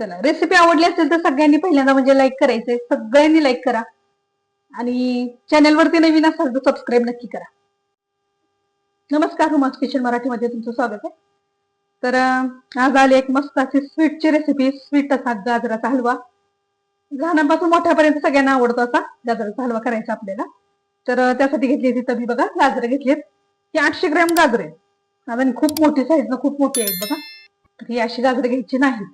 चला रेसिपी आवडली असेल तर सगळ्यांनी पहिल्यांदा म्हणजे लाईक करायचंय. सगळ्यांनी लाईक करा. आणि चॅनलवरती नवीन असाल तर सबस्क्राईब नक्की करा. नमस्कार हुमास किचन मराठीमध्ये तुमचं स्वागत आहे. तर आज आली एक मस्त अशी स्वीटची रेसिपी स्वीट असा गाजराचा हलवा. लहानापासून मोठ्यापर्यंत सगळ्यांना आवडतो असा गाजराचा हलवा करायचा आपल्याला. तर त्यासाठी घेतली होती मी बघा गाजरं घेतलीत. ही आठशे ग्रॅम गाजरे आहेत. खूप मोठी साईज ना खूप मोठी आहेत बघा. ही अशी गाजरं घ्यायची नाहीत.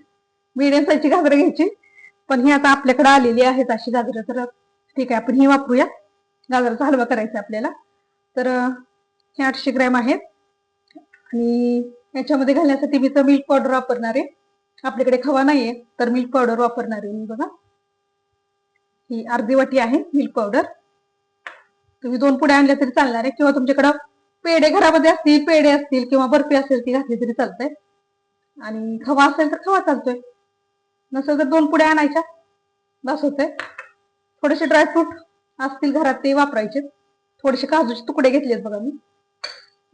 मीडियम साईजची गाजरं घ्यायची. पण ही आता आपल्याकडे आलेली आहेत अशी गाजरं. तर ठीक आहे आपण ही वापरूया. गाजराचा हलवा करायचा आहे आपल्याला. तर हे आठशे ग्रॅम आहेत. आणि याच्यामध्ये घालण्यासाठी मी तर मिल्क पावडर वापरणार आहे. आपल्याकडे खवा नाहीये तर मिल्क पावडर वापरणार आहे मी बघा. ही अर्धी वाटी आहे मिल्क पावडर. तुम्ही दोन पुढे आणल्या तरी चालणार आहे. किंवा तुमच्याकडं पेढे घरामध्ये असतील पेढे असतील किंवा बर्फी असेल ती घातली तरी चालतंय. आणि खवा असेल तर खवा चालतोय. नसेल तर दोन पुड्या आणायच्या. बस होते थोडेसे ड्रायफ्रूट असतील घरात ते वापरायचे. थोडेसे काजूचे तुकडे घेतलेत बघा मी.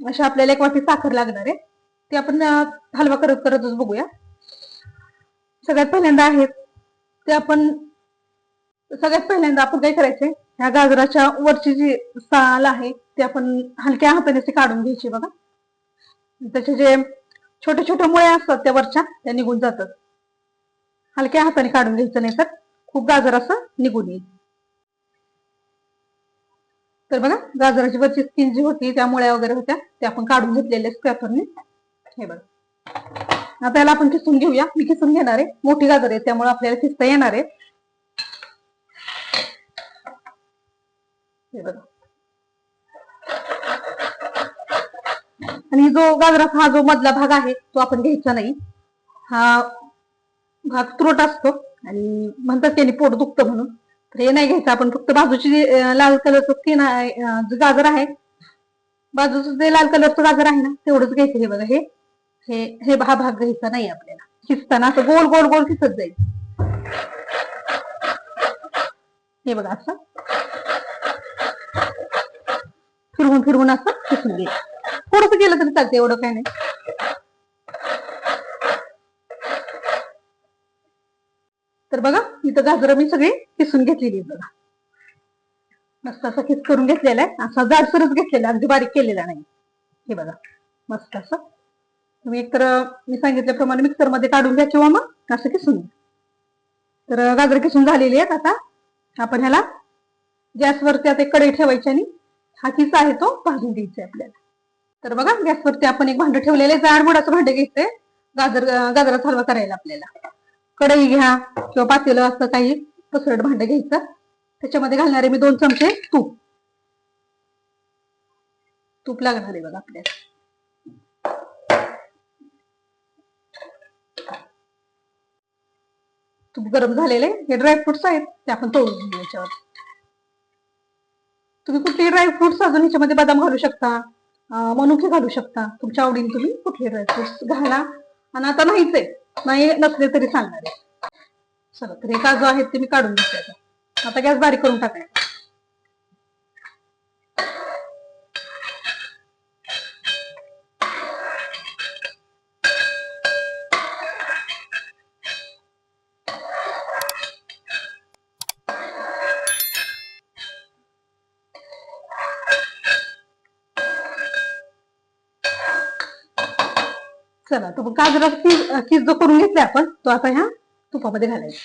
अशा आपल्याला एक वाटी साखर लागणार आहे. ते आपण हलवा करत करतच बघूया. सगळ्यात पहिल्यांदा आहेत. ते आपण सगळ्यात पहिल्यांदा आपण काय करायचंय ह्या गाजराच्या वरची जी साल आहे ते आपण हलक्या हाताने ते काढून घ्यायची बघा. त्याचे जे छोटे छोटे मुळे असतात त्या वरच्या त्या निघून जातात. हलक्या हाताने काढून घ्यायचं नाही तर खूप गाजर असं निघून येईल. तर बघा गाजराची वरची स्किन जी होती त्या मुळ्या वगैरे होत्या त्या आपण काढून घेतलेले स्क्रॅपरने हे बघा. आता याला आपण किसून घेऊया. मी किसून घेणार आहे. मोठी गाजर आहे त्यामुळे आपल्याला किसता येणार आहे. हे बघा. आणि जो गाजराचा हा जो मधला भाग आहे तो आपण घ्यायचा नाही. हा भाग तुरट असतो आणि म्हणतात त्याने पोट दुखतं म्हणून. तर हे नाही घ्यायचं. आपण फक्त बाजूची जी, लाल कलरचं स्किन जे गाजर आहे बाजूचं जे लाल कलरचं गाजर आहे ना तेवढंच घ्यायचं. हे बघा हे हे हे हा भाग घ्यायचा नाही आपल्याला. किसताना असं गोल गोल गोल किसत जाईल. हे बघा असं. फिरवून फिरवून असं किसून घ्यायचं. थोडस केलं तरी चालतं एवढं काय नाही. तर बघा इथं गाजरं मी सगळी किसून घेतलेली बघा. मस्त असा किस करून घेतलेला आहे. असा जाडसरच घेतलेला अगदी बारीक केलेला नाही. हे बघा मस्त असं. तुम्ही एकतर मी सांगितल्याप्रमाणे मिक्सरमध्ये काढून घ्या किंवा मग असं किसून घ्या. तर गाजर किसून झालेली आहेत आता. आपण ह्याला गॅसवरती आता एक कढई ठेवायची आणि हा किस आहे तो भाजून घ्यायचा आहे आपल्याला. तर बघा गॅसवरती आपण एक भांडं ठेवलेलं आहे. जाड बुडाचं भांडं घ्यायचंय. गाजर गाजराचा हलवा करायला आपल्याला. कढई घ्या किंवा पातेलं असं काही पसरट भांडं घ्यायचं. त्याच्यामध्ये घालणारे मी दोन चमचे तूप. तूप लागणार आहे बघा आपल्याला. तूप गरम झालेले हे ड्रायफ्रुट्स आहेत ते आपण तोडून घेऊ याच्यावर. तुम्ही कुठले ड्रायफ्रुट्स अजून ह्याच्यामध्ये बदाम घालू शकता मनुके घालू शकता. तुमच्या आवडीने तुम्ही कुठले ड्रायफ्रुट्स घाला. आणि आता नाहीच आहे. नाही नसले तरी सांगणार आहे. चला तर हे काजू आहेत ते मी काढून घेते आता. आता गॅस बारीक करून टाकायचा. चला तो गाजरा किस किस जो करून घेतलाय आपण तो आता ह्या तुपामध्ये घालायचा.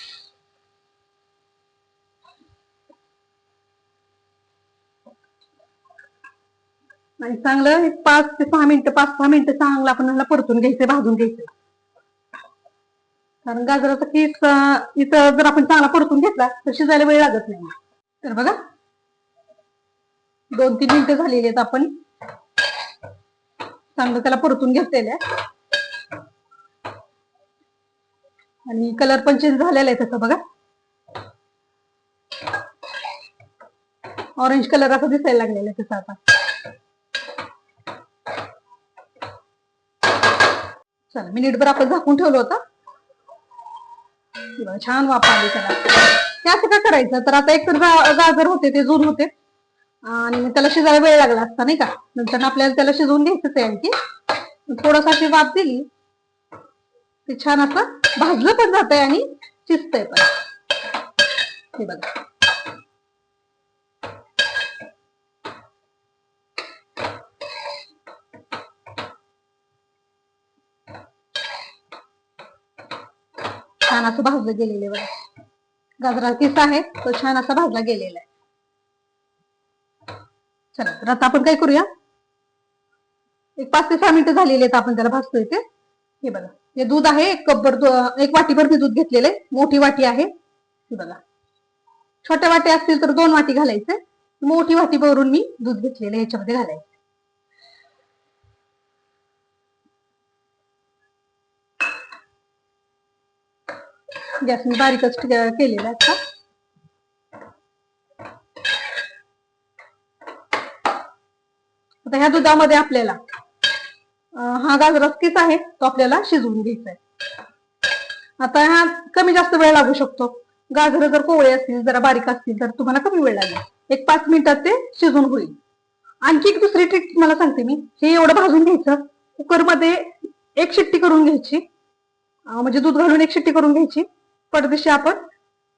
आणि चांगलं एक पाच ते सहा मिनिटं पाच सहा मिनिटं चांगलं आपण ह्याला परतून घ्यायचं भाजून घ्यायचं कारण गाजराचा किस इथं जर आपण चांगला परतून घेतला तर शिजायला वेळ लागत नाही. तर बघा दोन तीन मिनिटं झालेली आहेत आपण. चांगलं त्याला परतून घेतलेल्या आहे आणि कलर पण चेंज झालेला आहे त्याचा बघा. ऑरेंज कलर असा दिसायला लागलेला आहे त्याचा आता. चला मिनिटभर आपण झाकून ठेवलं होतं. छान वाफ त्याला. असं का करायचं? तर आता एक तर गाजर होते ते जून होते. आणि त्याला शिजायला वेळ लागला असता नाही का? नंतर आपल्याला त्याला शिजवून घ्यायचंच आहे आणखी. थोडासा अशी वाफ दिली. ते छान असं भाजलं पण जात आहे आणि शिजतंय पण. हे बघा. छान असं भाजलं गेलेलं बघा. गाजरा किस आहे तो छान असा भाजला गेलेला आहे. चला तर आता आपण काय करूया? एक पाच ते सहा मिनिटं झालेली आहेत आपण त्याला भाजतोय ते. हे बघा. हे दूध आहे एक कपभर एक वाटीभर मी दूध घेतलेले मोठी वाटी आहे. बघा. छोट्या वाटी असतील तर दोन वाटी घालायचे. मोठी वाटी भरून मी दूध घेतलेलं याच्यामध्ये घालायचं. गॅस मी बारीकच केलेला आहे आता. आता ह्या दुधामध्ये आपल्याला हा गाजराचा रस्कीच आहे तो आपल्याला शिजवून घ्यायचा आहे आता हा कमी जास्त वेळ लागू शकतो. गाजर जर कोवळे असतील जरा बारीक असतील तर तुम्हाला कमी वेळ लागेल. एक पाच मिनिटात ते शिजून होईल. आणखी एक दुसरी ट्रिक तुम्हाला सांगते मी. हे एवढं भाजून घ्यायचं कुकरमध्ये एक शिट्टी करून घ्यायची. म्हणजे दूध घालून एक शिट्टी करून घ्यायची. परदेशी आपण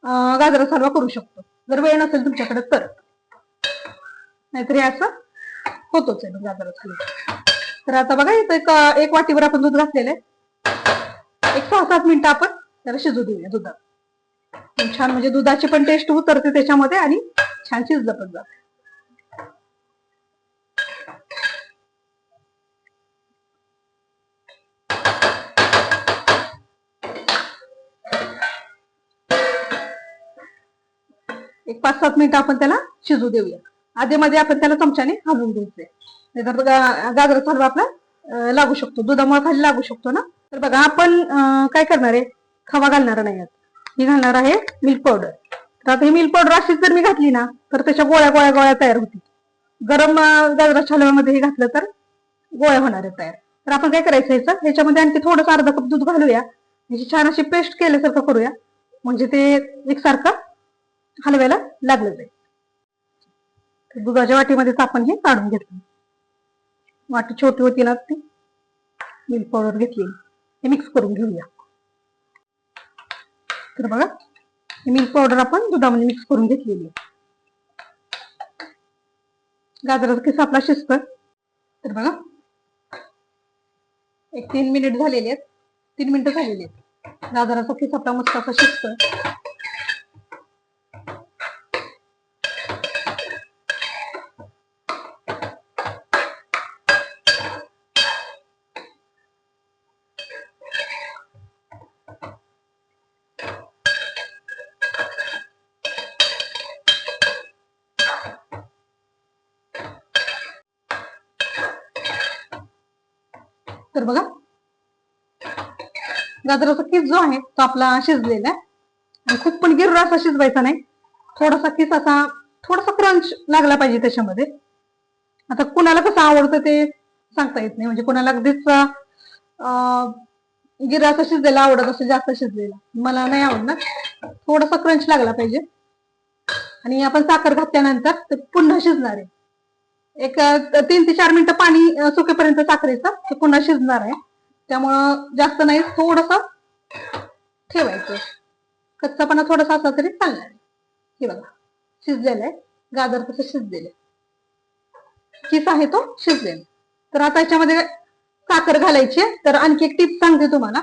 गाजरा गाजराचा हलवा करू शकतो. जर वेळ नसेल तुमच्याकडे तर. नाहीतरी असं होतोच आहे गाजरा हलवा. तर आता बघा इथं एक एक वाटीवर आपण दूध घातलेलं आहे. एक सहा सात मिनिटं आपण त्याला शिजू देऊया दुधात. छान म्हणजे दुधाची पण टेस्ट उतरते त्याच्यामध्ये आणि छान शिजलं पण जात. एक पाच सात मिनिटं आपण त्याला शिजू देऊया. आधी मध्ये आपण त्याला चमच्याने हलवून द्यायचं नाहीतर गा- गाजराचा हलवा आपला लागू शकतो. दुधामुळे खाली लागू शकतो ना? तर बघा आपण काय करणार आहे? खवा घालणार नाही आहात. ही घालणार आहे मिल्क पावडर तर आता ही मिल्क पावडर अशीच जर मी घातली ना तर त्याच्या गोळ्या गोळ्या गोळ्या तयार होतील. गरम अं, गाजराच्या हलव्यामध्ये हे घातलं तर गोळ्या होणार आहेत तयार. तर आपण काय करायचं ह्याचं ह्याच्यामध्ये आणखी थोडंसं अर्धा कप दूध घालूया. ह्याची छान अशी पेस्ट केल्यासारखं करूया. म्हणजे ते एकसारखं हलव्याला लागलं जाईल. दुधाच्या वाटीमध्येच आपण हे काढून घेतलं. वाटी छोटी होती ना ती मिल्क पावडर घेतली. हे मिक्स करून घेऊया. तर बघा ही मिल्क पावडर आपण दुधामध्ये मिक्स करून घेतलेली गाजराचा किस आपला शिजतोय. तर बघा एक तीन मिनिट झालेले आहेत. तीन मिनिटं झालेली आहेत. गाजराचा किस आपला मस्त असा शिजतोय. गाजर बघा. गाजराचा किस जो आहे तो आपला शिजलेला आहे. आणि खूप पण गिर्र असा शिजवायचा नाही. थोडासा किस असा थोडासा क्रंच लागला पाहिजे त्याच्यामध्ये. आता कुणाला कसं आवडतं ते सांगता येत नाही. म्हणजे कुणाला अगदीच अं, गिर्र असा शिजलेला आवडत असं जास्त शिजलेला. मला नाही आवडणार. थोडासा क्रंच लागला पाहिजे. आणि आपण साखर घातल्यानंतर ते पुन्हा शिजणार आहे. एक तीन ते चार मिनिटं पाणी सुकेपर्यंत साखरेचं ते पुन्हा शिजणार आहे. त्यामुळं जास्त नाही थोडस ठेवायचं. कच्चापणा थोडासा असला तरी चालणार आहे. हे बघा शिजलेलं आहे. गाजर तसं शिजलेलं आहे. किस आहे तो शिजलेला तर आता याच्यामध्ये साखर घालायची तर आणखी एक टिप सांगते तुम्हाला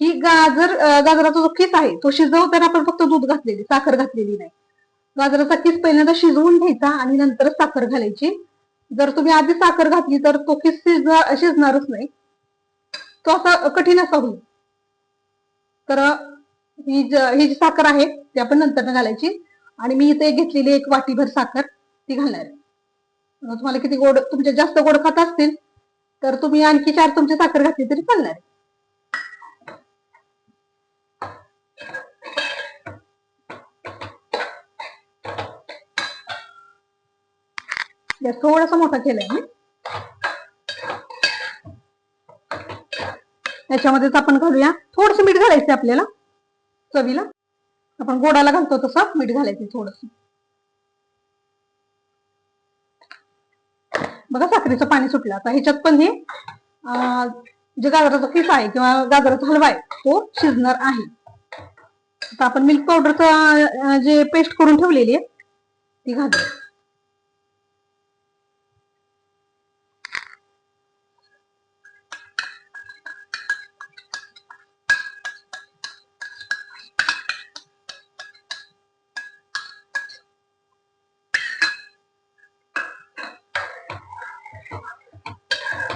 की गाजर गाजराचा जो किस आहे तो शिजवताना आपण फक्त दूध घातलेली साखर घातलेली नाही. गाजराचा किस पहिल्यांदा शिजवून घ्यायचा आणि नंतर साखर घालायची. जर तुम्ही आधी साखर घातली तर तो किस शिजणार शिजणारच नाही तो असा कठीण असा होईल तर ही ही जी साखर आहे ती आपण नंतर घालायची आणि मी इथे घेतलेली एक वाटीभर साखर ती घालणार आहे. तुम्हाला किती गोड तुमचे जास्त गोड खात असतील तर तुम्ही आणखी चार चमचे साखर घातली तरी चालणार आहे. गॅस थोडासा मोठा केलाय मी त्याच्यामध्येच आपण घालूया. थोडस मीठ घालायचं आपल्याला चवीला. आपण गोडाला घालतो तसं मीठ घालायचं थोडस. बघा साखरेचं पाणी सुटलं. आता ह्याच्यात पण हे जे गाजराचा किस आहे किंवा गाजराचा हलवा आहे तो शिजणार आहे. आता आपण मिल्क पावडरचा जे पेस्ट करून ठेवलेली आहे ती घालूया.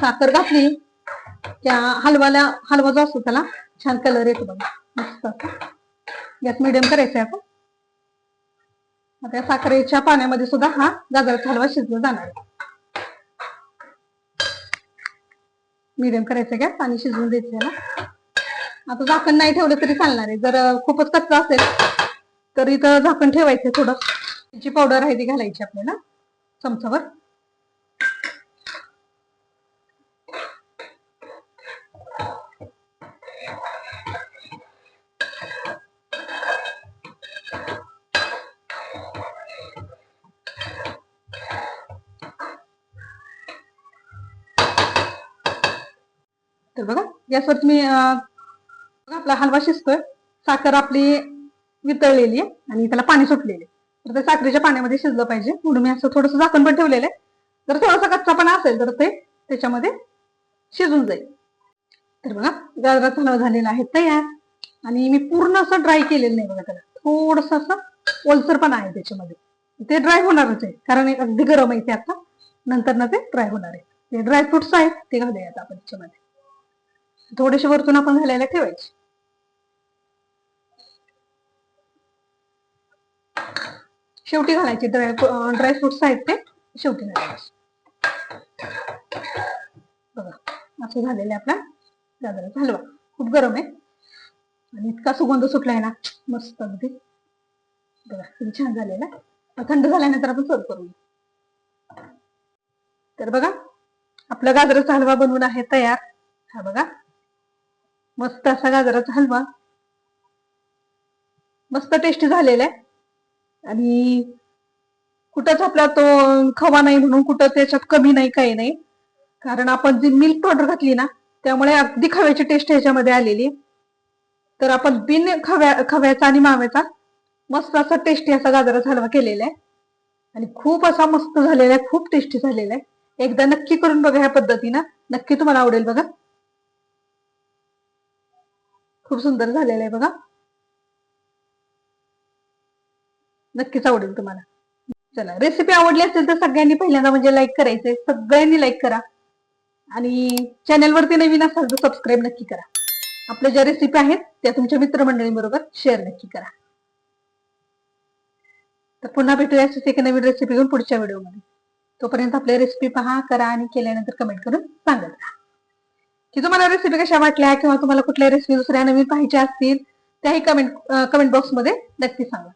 साखर घातली. त्या हलवाला हलवा जो असतो त्याला छान कलर येतो बघा. मस्त. यात मिडियम करायचा आहे आपण. आता साखरेच्या पाण्यामध्ये सुद्धा हा गाजराचा हलवा शिजला जाणार आहे. मिडियम करायचं गॅस पाणी शिजवून द्यायचं याला. आता झाकण नाही ठेवलं तरी चालणार आहे. जर खूपच कच्चा असेल तर इथं झाकण ठेवायचं थोडं. त्याची पावडर आहे ती घालायची आपल्याला चमचावर. गॅसवर तुम्ही आपला हलवा शिजतोय. साखर आपली वितळलेली आहे आणि त्याला पाणी सुटलेले तर ते साखरेच्या पाण्यामध्ये शिजलं पाहिजे. म्हणून मी असं थोडंसं झाकण पण ठेवलेलं आहे. जर थोडासा कच्चापणा असेल तर ते त्याच्यामध्ये शिजून जाईल. तर बघा गाजराचा हलवा झालेला आहे तयार. आणि मी पूर्ण असं ड्राय केलेलं नाही बघा त्याला. थोडस असं ओलसर पण आहे त्याच्यामध्ये. ते ड्राय होणारच आहे. कारण एक अगदी गरम आहे ते आता. नंतर ना ते ड्राय होणार आहे. ते ड्राय फ्रुट्स आहेत ते घालूया आता आपण त्याच्यामध्ये. थोडेसे वरतून आपण घालायला ठेवायचे. शेवटी घालायचे. ड्राय ड्राय फ्रुट्स आहेत ते शेवटी घालायचे. बघा असं झालेलं आहे आपला गाजराचा हलवा खूप गरम आहे. आणि इतका सुगंध सुटलाय ना मस्त अगदी. बघा किती छान झालेला थंड झाल्यानंतर आपण सर्व करूया. तर बघा आपला गाजराचा हलवा बनवून आहे तयार. हा बघा. मस्त असा गाजराचा हलवा. मस्त टेस्टी झालेला आहे. आणि कुठंच आपला तो खवा नाही म्हणून कुठं त्याच्यात कमी नाही काही नाही. कारण आपण जी मिल्क पावडर घातली ना त्यामुळे अगदी खव्याची टेस्ट ह्याच्यामध्ये आलेली तर आपण बिन खव्या खव्याचा आणि माव्याचा मस्त असा टेस्टी असा गाजराचा हलवा केलेला आहे. आणि खूप असा मस्त झालेला आहे खूप टेस्टी झालेला आहे. एकदा नक्की करून बघा ह्या पद्धतीनं. नक्की तुम्हाला आवडेल बघा. खूप सुंदर झालेलं आहे बघा. नक्कीच आवडेल तुम्हाला. चला रेसिपी आवडली असेल तर सगळ्यांनी पहिल्यांदा म्हणजे लाईक करायचंय. सगळ्यांनी लाईक करा. आणि चॅनलवरती नवीन असाल तर सबस्क्राईब नक्की करा. आपल्या ज्या रेसिपी आहेत त्या तुमच्या मित्रमंडळींबरोबर शेअर नक्की करा. तर पुन्हा भेटूया अशीच नवीन रेसिपी घेऊन पुढच्या व्हिडिओमध्ये तोपर्यंत आपल्या रेसिपी पहा करा आणि केल्यानंतर कमेंट करून सांगत राहा. की तुम्हाला रेसिपी कशा वाटल्या किंवा तुम्हाला कुठल्या रेसिपी दुसऱ्या नवीन पाहिजे असतील त्याही कमेंट कमेंट बॉक्समध्ये नक्की सांगा.